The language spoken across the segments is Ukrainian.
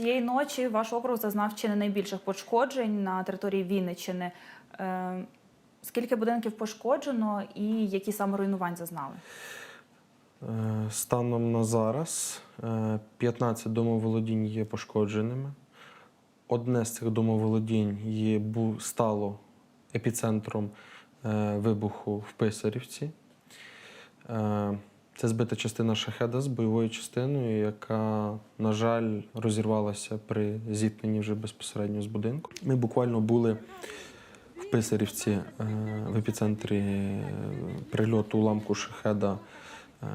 Цієї ночі ваш округ зазнав чи не найбільших пошкоджень на території Вінниччини. Е, Скільки будинків пошкоджено і які саме руйнувань зазнали? Е, Станом на зараз е, 15 домоволодінь є пошкодженими. Одне з цих домоволодінь є, стало епіцентром е, вибуху в Писарівці. Це збита частина шахеда з бойовою частиною, яка, на жаль, розірвалася при зіткненні вже безпосередньо з будинком. Ми буквально були в Писарівці е, в епіцентрі е, прильоту уламку шахеда е,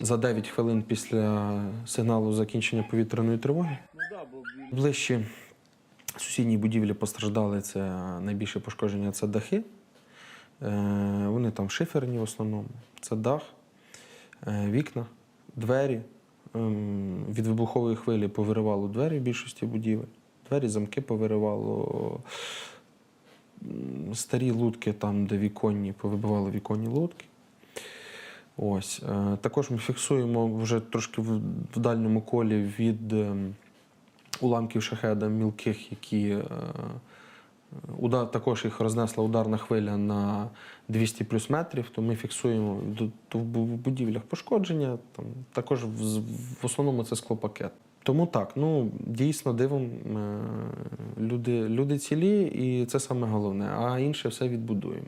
за 9 хвилин після сигналу закінчення повітряної тривоги. Ближче сусідні будівлі постраждали. Це найбільше пошкодження це дахи. Вони там шиферні в основному. Це дах, вікна, двері. Ем, Від вибухової хвилі повиривало двері в більшості будівель. Двері, замки повиривало. Старі лутки, там, де віконні, повибивали віконні лутки. Ось. Е, Також ми фіксуємо вже трошки в, в дальньому колі від ем, уламків шахеда мілких, які е, удар, також їх рознесла ударна хвиля на 200 плюс метрів, то ми фіксуємо в будівлях пошкодження. Там, також в, в основному це склопакет. Тому так, ну дійсно дивом е, люди, люди цілі, і це саме головне. А інше все відбудуємо.